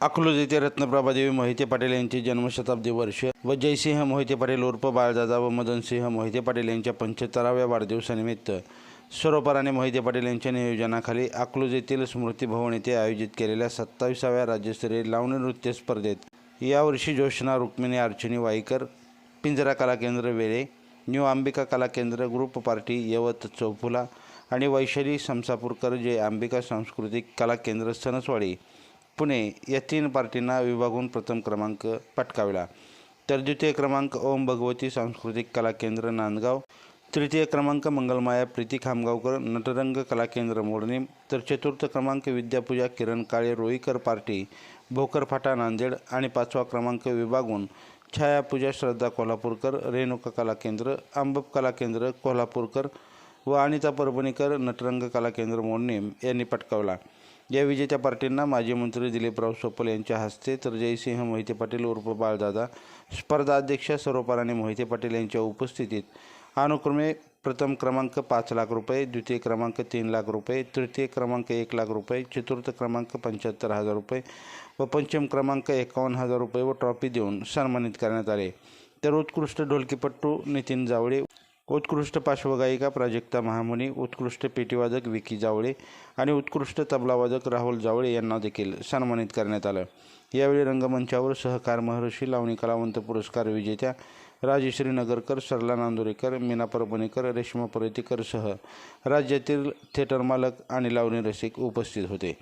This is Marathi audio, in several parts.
अकलूज येथे रत्नप्रभादेवी मोहिते पाटील यांची जन्मशताब्दी वर्ष व जयसिंह मोहिते पाटील उर्फ बाळदादा व मदनसिंह मोहिते पाटील यांच्या पंच्याहत्तराव्या वाढदिवसानिमित्त सरोपराने मोहिते पाटील यांच्या नियोजनाखाली अकलूज येथील स्मृतीभवन येथे आयोजित केलेल्या सत्ताविसाव्या राज्यस्तरीय लावणी नृत्य स्पर्धेत यावर्षी जोशना रुक्मिणी अर्चनी वाईकर पिंजरा कला केंद्र वेळे न्यू अंबिका कला केंद्र ग्रुप पार्टी यवत चौफुला आणि वैशाली समसापूरकर जे अंबिका सांस्कृतिक कला केंद्र सणसवाडी पुणे या तीन पार्टींना विभागून प्रथम क्रमांक पटकाविला. तर द्वितीय क्रमांक ओम भगवती सांस्कृतिक कला केंद्र नांदगाव. तृतीय क्रमांक मंगलमाया प्रीती खामगावकर नटरंग कला केंद्र मोडणी तर चतुर्थ क्रमांक विद्यापूजा किरण काळे रोईकर पार्टी भोकर फाटा नांदेड. आणि पाचवा क्रमांक विभागून छायापूजा श्रद्धा कोल्हापूरकर रेणुका कला केंद्र आंबप कला केंद्र कोल्हापूरकर व अनिता परभणीकर नटरंग कला केंद्र मोडणे यांनी पटकावला. या विजेत्या पार्टींना माजी मंत्री दिलीपराव सोपल यांच्या हस्ते तर जयसिंह मोहिते पाटील उर्फ बाळदादा स्पर्धा अध्यक्ष सरोपाराने मोहिते पाटील यांच्या उपस्थितीत. अनुक्रमे प्रथम क्रमांक पाच लाख रुपये द्वितीय क्रमांक तीन लाख रुपये तृतीय क्रमांक एक लाख रुपये चतुर्थ क्रमांक पंच्याहत्तर हजार रुपये व पंचम क्रमांक एकावन्न हजार रुपये व ट्रॉफी देऊन सन्मानित करण्यात आले. तर उत्कृष्ट ढोलकीपट्टू नितीन जावळे उत्कृष्ट पार्श्वगायिका प्राजक्ता महामुनी उत्कृष्ट पेटीवादक विकी जावळे आणि उत्कृष्ट तबलावादक राहुल जावळे यांना देखील सन्मानित करण्यात आलं. यावेळी रंगमंचावर सहकार महर्षी लावणी कलावंत पुरस्कार विजेत्या राजश्री नगरकर सरला नांदुरेकर मीना परभणीकर रेश्मा परतीकरसह राज्यातील थिएटर मालक आणि लावणी रसिक उपस्थित होते.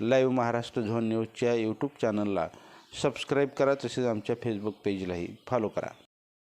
लाईव्ह महाराष्ट्र झोन न्यूजच्या यूट्यूब चॅनलला सबस्क्राईब करा तसेच आमच्या फेसबुक पेजलाही फॉलो करा.